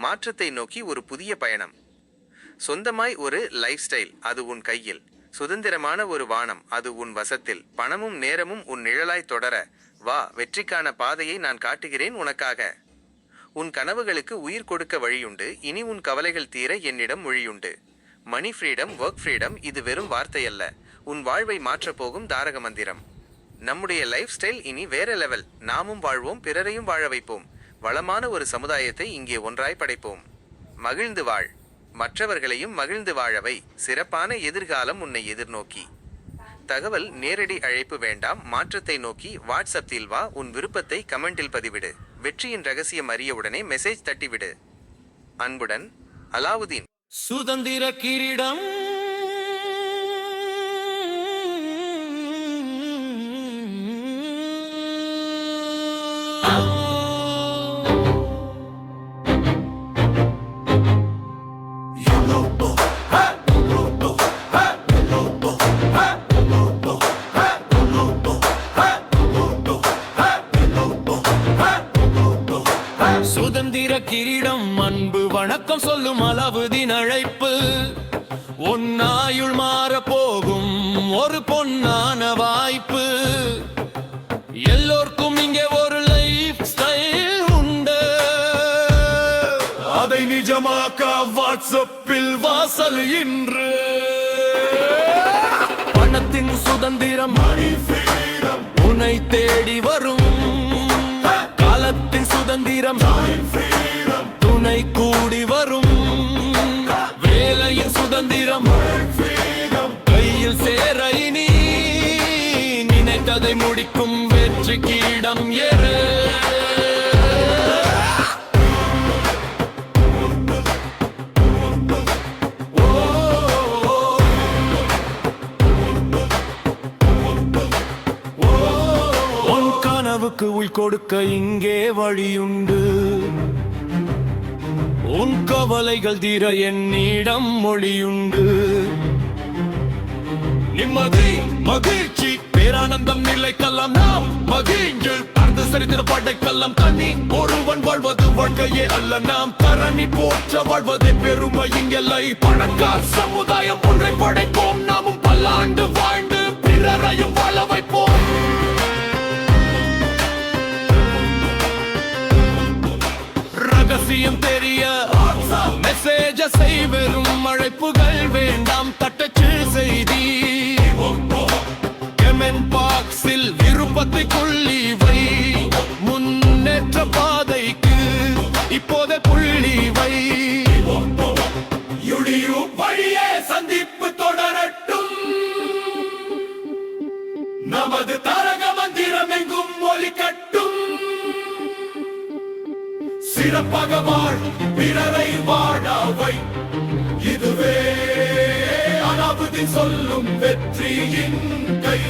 மாற்றத்தை நோக்கி ஒரு புதிய பயணம். சொந்தமாய் ஒரு லைஃப் ஸ்டைல் அது உன் கையில். சுதந்திரமான ஒரு வானம் அது உன் வசத்தில். பணமும் நேரமும் உன் நிழலாய் தொடர வா வெற்றிக்கான பாதையை நான் காட்டுகிறேன் உனக்காக. உன் கனவுகளுக்கு உயிர் கொடுக்க வழியுண்டு இனி உன் கவலைகள் தீர என்னிடம் மொழியுண்டு. மணி ஃப்ரீடம் ஒர்க் ஃப்ரீடம் இது வெறும் வார்த்தையல்ல. உன் வாழ்வை மாற்றப்போகும் தாரக மந்திரம். நம்முடைய லைஃப் ஸ்டைல் இனி வேற லெவல் நாமும் வாழ்வோம் பிறரையும் வாழ வைப்போம். வளமான ஒரு சமுதாயத்தை இங்கே ஒன்றாய் படைப்போம். மகிழ்ந்து வாழ். மற்றவர்களையும் மகிழ்ந்து வாழவை. சிறப்பான எதிர்காலம் உன்னை எதிர்நோக்கி. தகவல் நேரடி அழைப்பு வேண்டாம். மாற்றத்தை நோக்கி வாட்ஸ்அப்பில் வா. உன் விருப்பத்தை கமெண்டில் பதிவிடு. வெற்றியின் ரகசியம் அறியவுடனே மெசேஜ் தட்டிவிடு. அன்புடன் அலாவுதீன். சுதந்திர கிரீடம் சுதந்திர கிரீடம் அன்பு வணக்கம் சொல்லும் அளவுதின் அழைப்பு. ஒன்னாயுள் மாற போகும் ஒரு பொன்னான வாய்ப்பு. எல்லோர்க்கும் இங்கே ஒரு லைஃப் ஸ்டைல் உண்டு. அதை நிஜமாக்க வாட்ஸ்அப்பில் வாசல் இன்று. பணத்தின் சுதந்திரம் உன்னை தேடி வரும். சுதந்திரம். துணை கூடி வரும். வேலையின் சுதந்திரம். கையில் சேர இனி. நினைத்ததை முடிக்கும் வெற்றி கீடம் ஏறு கனவுக்கு உள் கொடுக்க இங்கே வழியுண்டு. உன் கவலைகள் தீர என்னிடம் மொழியுண்டு. நிம்மதி மகிழ்ச்சி பேரானந்தம் நிலைக்கெல்லாம் நாம் மகிழ்ந்து பறந்து சரித்திர படைக்கெல்லாம் தண்ணி ஒருவன் வாழ்வது வாழ்க்கையே அல்ல நாம். தரணி போற்ற வாழ்வதே பெருமை இங்கெல்லை. பணக்கார் சமுதாயம் ஒன்றை படைப்போம் நாமும் பல்லாண்டு அவசியம் தெரிய. மெசேஜ செய்வெறும் அழைப்புகள் வேண்டாம் தட்டச்சு செய்தி. கமெண்ட் பாக்ஸில் விருப்பத்தை கொள்ளி வை முன்னேற்ற பாதைக்கு இப்போதே புள்ளி வை வழியே சந்திப்பு தொடரட்டும். நமது தாரக மந்திரம் எங்கும் ஒலிக்கட்டும். சிறப்பாக வாழ் பிறரை வாழாவை. இதுவே அனாபுதி சொல்லும் வெற்றியின் கை.